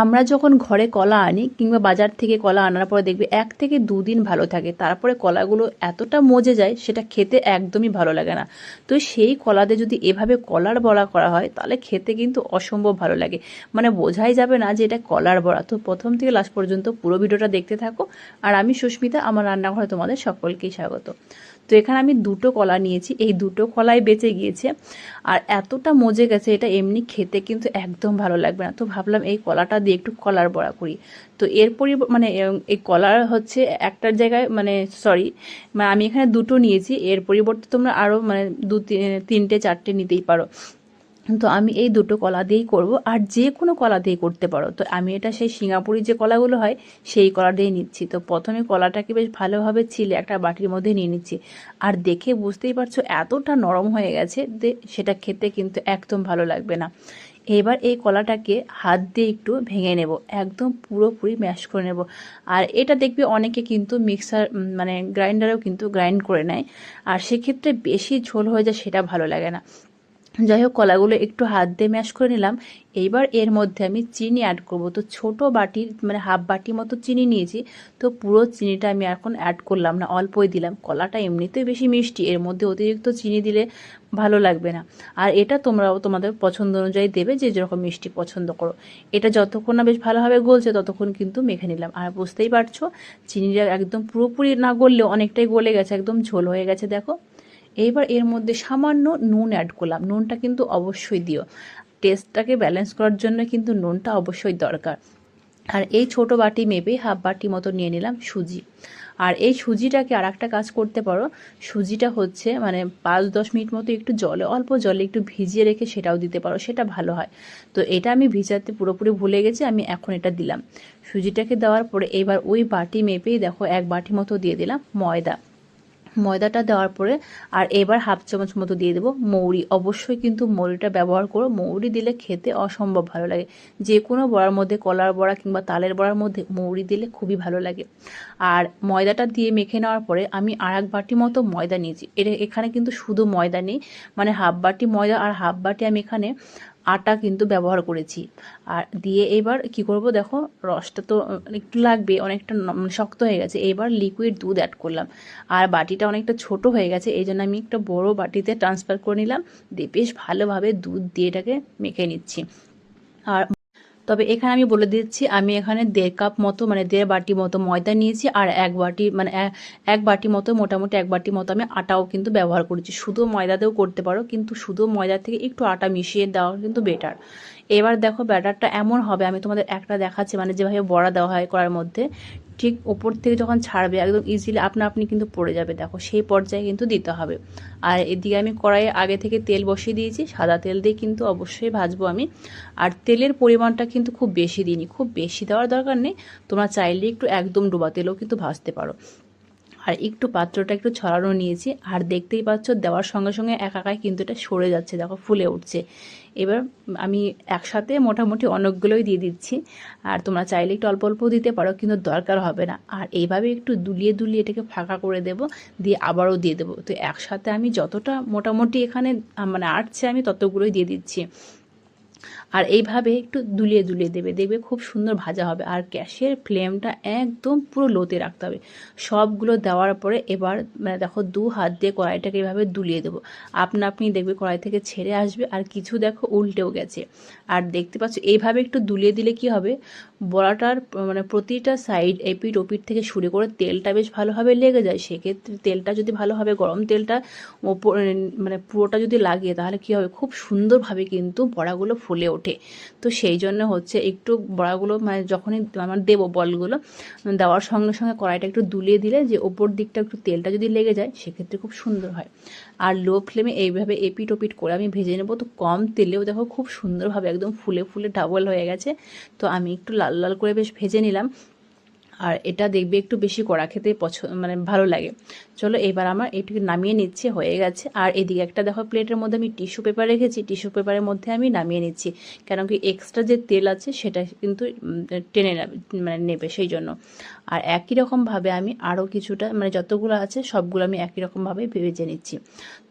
আমরা যখন ঘরে কলা আনি কিংবা বাজার থেকে কলা আনার পরে দেখবে এক থেকে দুদিন ভালো থাকে, তারপরে কলাগুলো এতটা মজে যায় সেটা খেতে একদমই ভালো লাগে না। তো সেই কলাতে যদি এভাবে কলার বড়া করা হয়, তাহলে খেতে কিন্তু অসম্ভব ভালো লাগে। মানে বোঝাই যাবে না যে এটা কলার বড়া। তো প্রথম থেকে লাস্ট পর্যন্ত পুরো ভিডিওটা দেখতে থাকো। আর আমি সুস্মিতা, আমার রান্নাঘরে তোমাদের সকলকেই স্বাগত। তো এখানে আমি দুটো কলা নিয়েছি। এই দুটো কলাই বেঁচে গিয়েছে। আর এতটা মজে গেছে এটা এমনি খেতে কিন্তু একদম ভালো লাগবে না। তো ভাবলাম এই কলাটা দিয়ে একটু কলার বড়া করি। তো এর পরি মানে এই কলার হচ্ছে একটার জায়গায় মানে সরি মানে আমি এখানে দুটো নিয়েছি। এর পরিবর্তে তোমরা আরও মানে দু তিনটে, চারটে নিতেই পারো। তো আমি এই দুটো কলা দিয়েই করব। আর যে কোনো কলা দিয়ে করতে পারো। তো আমি এটা সেই সিঙ্গাপুরি যে কলাগুলো হয়, সেই কলা দিয়েই নিচ্ছি। তো প্রথমে কলাটাকে বেশ ভালোভাবে ছিলে একটা বাটির মধ্যে নিয়ে নিচ্ছি। আর দেখে বুঝতেই পারছ, এতটা নরম হয়ে গেছে যে সেটা খেতে কিন্তু একদম ভালো লাগবে না। এবার এই কলাটাকে হাত দিয়ে একটু ভেঙে নেব। একদম পুরোপুরি ম্যাশ করে নেব। আর এটা দেখবে অনেকে কিন্তু মিক্সার মানে গ্রাইন্ডারেও কিন্তু গ্রাইন্ড করে নেয়। আর সেক্ষেত্রে বেশি ঝোল হয়ে যায় সেটা ভালো লাগে না। যাই হোক কলাগুলো একটু হাত দিয়ে ম্যাশ করে নিলাম। এইবার এর মধ্যে আমি চিনি অ্যাড করব। তো ছোট বাটির মানে হাফ বাটি মতো চিনি নিয়েছি। তো পুরো চিনিটা আমি এখন অ্যাড করলাম না, অল্পই দিলাম। কলাটা এমনিতেই বেশি মিষ্টি, এর মধ্যে অতিরিক্ত চিনি দিলে ভালো লাগবে না। আর এটা তোমরাও তোমাদের পছন্দ অনুযায়ী দেবে, যে যেরকম মিষ্টি পছন্দ করো। এটা যতক্ষণ না বেশ ভালোভাবে গলছে, ততক্ষণ কিন্তু মেখে নিলাম। আর বুঝতেই পারছ, চিনিটা একদম পুরোপুরি না গললেও অনেকটাই গলে গেছে, একদম ঝোল হয়ে গেছে, দেখো। এইবার এর মধ্যে সামান্য নুন অ্যাড করলাম। নুনটা কিন্তু অবশ্যই দিও। টেস্টটাকে ব্যালেন্স করার জন্য কিন্তু নুনটা অবশ্যই দরকার। আর এই ছোট বাটি মেপে হাফ বাটি মতো নিয়ে নিলাম সুজি। আর এই সুজিটাকে আর একটা কাজ করতে পারো। সুজিটা হচ্ছে মানে পাঁচ দশ মিনিট মতো একটু জলে, অল্প জলে একটু ভিজিয়ে রেখে সেটাও দিতে পারো, সেটা ভালো হয়। তো এটা আমি ভিজাতে পুরোপুরি ভুলে গেছি, আমি এখন এটা দিলাম। সুজিটাকে দেওয়ার পরে এবার ওই বাটি মেপেই দেখো এক বাটি মতো দিয়ে দিলাম ময়দা। ময়দাটা দেওয়ার পরে আর এবার হাফ চামচ মতো দিয়ে দেবো মৌরি। অবশ্যই কিন্তু মৌরিটা ব্যবহার করো। মৌরি দিলে খেতে অসম্ভব ভালো লাগে। যে কোনো বড়ার মধ্যে, কলার বড়া কিংবা তালের বড়ার মধ্যে মৌরি দিলে খুবই ভালো লাগে। আর ময়দাটা দিয়ে মেখে নেওয়ার পরে আমি আর এক বাটি মতো ময়দা নিয়েছি। এটা এখানে কিন্তু শুধু ময়দা নেই মানে হাফ বাটি ময়দা আর হাফ বাটি আমি এখানে আটা কিন্তু ব্যবহার করেছি। আর দিয়ে এবার কি করব দেখো, রসটা তো একটু লাগবে, অনেকটা মানে শক্ত হয়ে গেছে। এবার লিকুইড দুধ অ্যাড করলাম। আর বাটিটা অনেকটা ছোট হয়ে গেছে এই জন্য আমি একটা বড় বাটিতে ট্রান্সফার করে নিলাম। দিয়ে বেশ ভালোভাবে দুধ দিয়ে এটাকে মেখে নিচ্ছি। আর তবে এখানে আমি বলে দিচ্ছি, আমি এখানে দেড় কাপ মতো মানে দেড় বাটি মতো ময়দা নিয়েছি আর এক বাটি মানে এক বাটি মতো, মোটামুটি এক বাটি মতো আমি আটাও কিন্তু ব্যবহার করেছি। শুধু ময়দাতেও করতে পারো, কিন্তু শুধু ময়দা থেকে একটু আটা মিশিয়ে দেওয়া কিন্তু বেটার এবার দেখো ব্যাটারটা এমন হবে, আমি তোমাদের একটা দেখাচ্ছি মানে যেভাবে বড়া দেওয়া হয় করার মধ্যে। ঠিক ওপর থেকে যখন ছাড়বে, একদম ইজিলি আপনা আপনি কিন্তু পড়ে যাবে। দেখো, সেই পর্যায়ে কিন্তু দিতে হবে। আর এদিকে আমি কড়াইয়ে আগে থেকে তেল বসিয়ে দিয়েছি। সাদা তেল দিয়ে কিন্তু অবশ্যই ভাজবো আমি। আর তেলের পরিমাণটা কিন্তু খুব বেশি দিইনি। খুব বেশি দেওয়ার দরকার নেই। তোমরা চাইলে একটু একদম ডোবা তেলও কিন্তু ভাজতে পারো। আর একটু পাত্রটা একটু ছড়ানো নিয়েছি। আর দেখতেই পাচ্ছ, দেওয়ার সঙ্গে সঙ্গে একাকাই কিন্তু এটা সরে যাচ্ছে, দেখো ফুলে উঠছে। এবার আমি একসাথে মোটামুটি অনেকগুলোই দিয়ে দিচ্ছি। আর তোমরা চাইলে একটু অল্প অল্প দিতে পারো, কিন্তু দরকার হবে না। আর এইভাবে একটু দুলিয়ে দুলিয়ে এটাকে ফাঁকা করে দেব, দিয়ে আবারও দিয়ে দেবো। তো একসাথে আমি যতটা মোটামুটি এখানে মানে আটছে আমি ততগুলোই দিয়ে দিচ্ছি। আর এইভাবে একটু দুলিয়ে দুলিয়ে দেবে, দেখবে খুব সুন্দর ভাজা হবে। আর গ্যাসের ফ্লেমটা একদম পুরো লোতে রাখতে হবে। সবগুলো দেওয়ার পরে এবার মানে দেখো দু হাত দিয়ে কড়াইটাকে এভাবে দুলিয়ে দেবো। আপনা আপনি দেখবে কড়াই থেকে ছেড়ে আসবে আর কিছু দেখো উল্টেও গেছে। আর দেখতে পাচ্ছ, এইভাবে একটু দুলিয়ে দিলে কি হবে? বড়াটার মানে প্রতিটা সাইড এপিট ওপিট থেকে শুরু করে তেলটা বেশ ভালোভাবে লেগে যায়। সেক্ষেত্রে তেলটা যদি ভালোভাবে, গরম তেলটা ওপর মানে পুরোটা যদি লাগে তাহলে কি হবে? খুব সুন্দরভাবে কিন্তু বড়াগুলো ফুলে ওঠে তো সেই জন্য হচ্ছে একটু বড়াগুলো মানে যখনই আমার দেবো বলগুলো, দেওয়ার সঙ্গে সঙ্গে কড়াইটা একটু দুলিয়ে দিলে যে ওপর দিকটা একটু তেলটা যদি লেগে যায় সেক্ষেত্রে খুব সুন্দর হয়। আর লো ফ্লেমে এইভাবে এপিট ওপিট করে আমি ভেজে নেব। তো কম তেলেও দেখো খুব সুন্দরভাবে একদম ফুলে ফুলে ডাবল হয়ে গেছে। তো আমি একটু লাল লাল করে বেশ ভেজে নিলাম। আর এটা দেখবে একটু বেশি কড়া খেতে পছন্দ মানে ভালো লাগে। চলো এবার আমার এটুকু নামিয়ে নিচ্ছি, হয়ে গেছে। আর এদিকে একটা দেখো প্লেটের মধ্যে আমি টিস্যু পেপার রেখেছি, টিস্যু পেপারের মধ্যে আমি নামিয়ে নিচ্ছি। কেন কি এক্সট্রা যে তেল আছে সেটা কিন্তু টেনে মানে নেবে সেই জন্য। আর একই রকমভাবে আমি আরও কিছুটা মানে যতগুলো আছে সবগুলো আমি একই রকমভাবে ভেজে নিচ্ছি।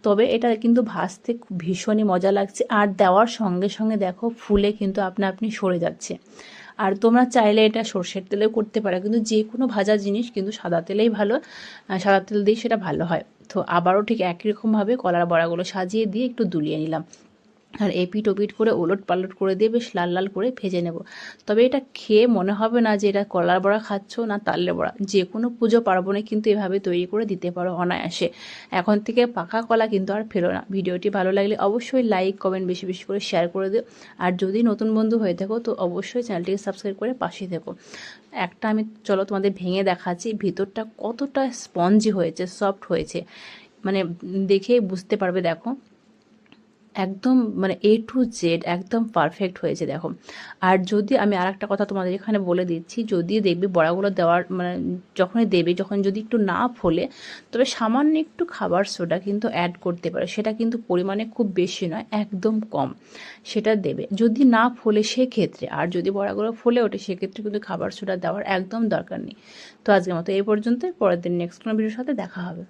তবে এটা কিন্তু ভাজতে ভীষণই মজা লাগছে। আর দেওয়ার সঙ্গে সঙ্গে দেখো ফুলে কিন্তু আপনা আপনি সরে যাচ্ছে। আর তোমরা চাইলে এটা সর্ষের তেলেও করতে পারো। কিন্তু যে কোনো ভাজা জিনিস কিন্তু সাদা তেলেই ভালো সাদা তেল দিয়ে সেটা ভালো হয়। তো আবারও ঠিক একই রকমভাবে কলার বড়াগুলো সাজিয়ে দিয়ে একটু দুলিয়ে নিলাম। আর এপিট ওপিট করে ওলট পালট করে দিয়ে বেশ লাল লাল করে ভেজে নেব। তবে এটা খেয়ে মনে হবে না যে এটা কলার বড়া খাচ্ছ না তালের বড়া। যে কোনো পুজো পার্বণে কিন্তু এভাবে তৈরি করে দিতে পারো অনায়াসে। এখন থেকে পাকা কলা কিন্তু আর ফেলো না। ভিডিওটি ভালো লাগলে অবশ্যই লাইক, কমেন্ট বেশি বেশি করে শেয়ার করে দিও। আর যদি নতুন বন্ধু হয়ে থাকো তো অবশ্যই চ্যানেলটিকে সাবস্ক্রাইব করে পাশে থেকো। একটা আমি, চলো তোমাদের ভেঙে দেখাচ্ছি, ভিতরটা কতটা স্পঞ্জি হয়েছে, সফট হয়েছে। মানে দেখেই বুঝতে পারবে, দেখো। একদম মানে এ টু জেড একদম পারফেক্ট হয়েছে, দেখো। আর যদি আমি আর একটা কথা তোমাদের এখানে বলে দিচ্ছি, যদি দেখবি বড়াগুলো দেওয়ার মানে যখনই দেবে, যখন যদি একটু না ফোলে, তবে সামান্য একটু খাবার সোডা কিন্তু অ্যাড করতে পারে। সেটা কিন্তু পরিমাণে খুব বেশি নয়, একদম কম সেটা দেবে। যদি না ফোলে সেক্ষেত্রে, আর যদি বড়াগুলো ফোলে ওঠে, সেক্ষেত্রে কিন্তু খাবার সোডা দেওয়ার একদম দরকার নেই। তো আজকের মতো এই পর্যন্তই, পরের দিন নেক্সট কোনো ভিডিওর সাথে দেখা হবে।